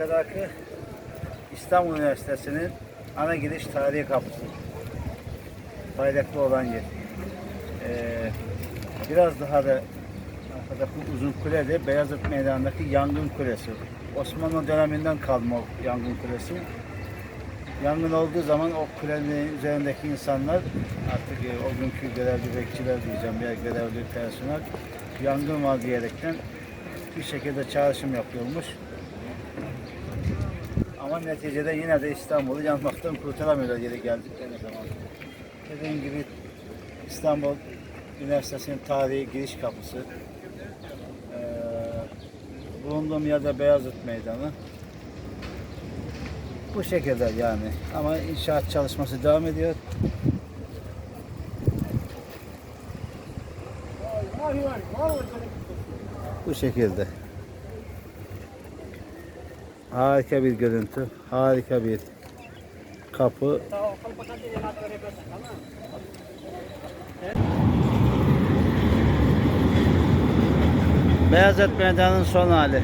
arkadaki İstanbul Üniversitesi'nin ana giriş tarihi kapısı. Bayraklı olan yer. Ee, biraz daha da arkadaki uzun kule de Beyazıt Meydanı'ndaki yangın kulesi. Osmanlı döneminden kalma yangın kulesi. Yangın olduğu zaman o kulenin üzerindeki insanlar artık e, o günkü görevli bekçiler diyeceğim ya görevli personel yangın var diyerekten bir şekilde çağrışım yapıyormuş. Ama neticede yine de İstanbul'u yanmaktan kurtaramıyorlar geri geldikleri zaman. Dediğim gibi İstanbul Üniversitesi'nin tarihi giriş kapısı. Ee, bulunduğum yerde Beyazıt Meydanı. Bu şekilde yani. Ama inşaat çalışması devam ediyor. Bu şekilde. Harika bir görüntü. Harika bir kapı. Beyazıt Meydanı'nın son hali.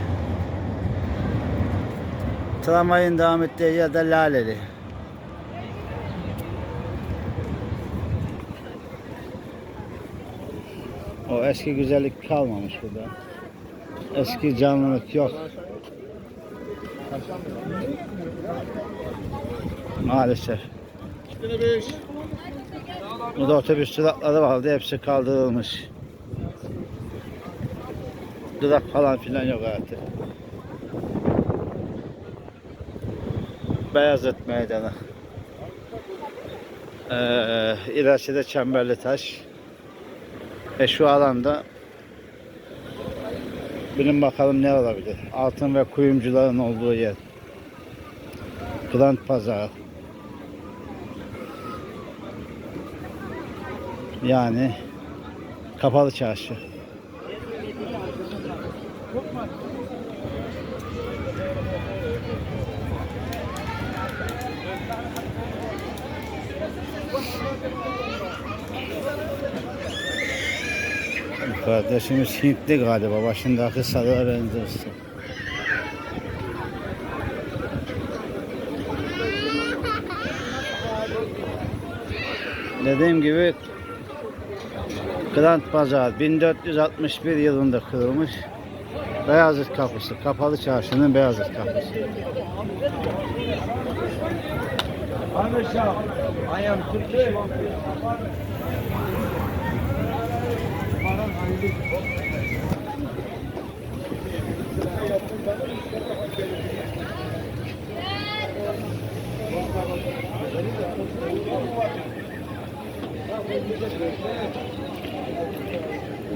Tramvayın devam ettiği yerde Laleli. O eski güzellik kalmamış burada. Eski canlılık yok. Maalesef. Burada otobüs durakları vardı. Hepsi kaldırılmış. Durak falan filan yok artık. Beyazıt Meydanı. Ee, ilerisi de Çemberli Taş. E şu alanda bilin bakalım ne olabilir. Altın ve kuyumcuların olduğu yer. Grand Pazar. Yani kapalı çarşı. Kardeşimiz Hintli galiba. Başındaki sarığa benziyorsun. Dediğim gibi Grand Pazar 1461 yılında kurulmuş. Beyazıt Kapısı, Kapalı Çarşı'nın Beyazıt Kapısı. I am Turkish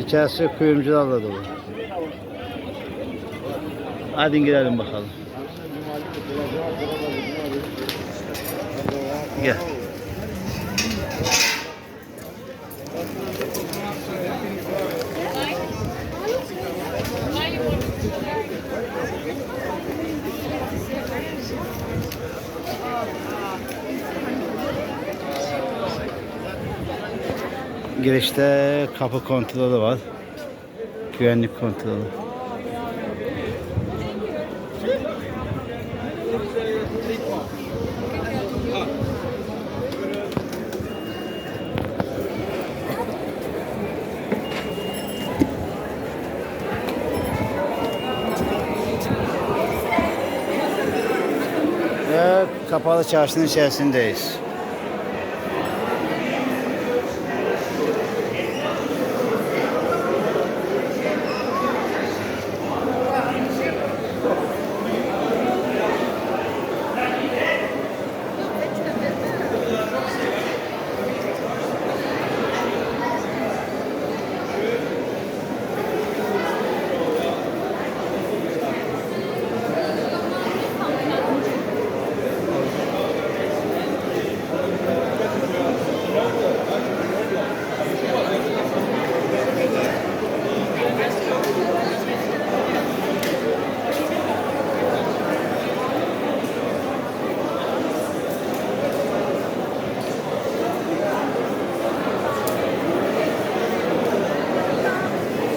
İçerisi kuyumcularla dolu. Hadi girelim bakalım. Gel. Girişte kapı kontrolü var. Güvenlik kontrolü. Kapalı çarşının içerisindeyiz.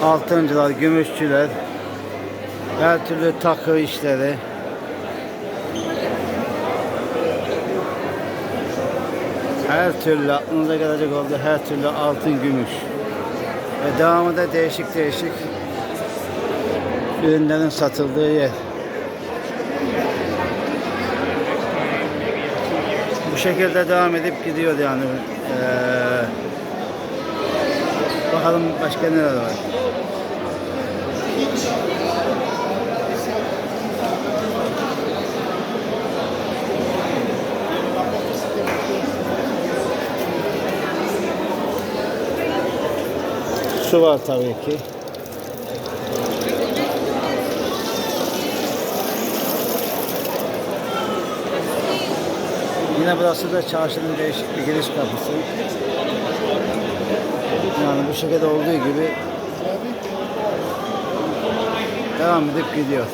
altıncılar, gümüşçüler, her türlü takı işleri. Her türlü aklınıza gelecek oldu her türlü altın, gümüş. Ve devamında değişik değişik ürünlerin satıldığı yer. Bu şekilde devam edip gidiyor yani. Ee, bakalım başka neler var. Su var tabii ki. Yine burası da çarşının değişik bir giriş kapısı. Yani bu şekilde olduğu gibi devam edip gidiyor.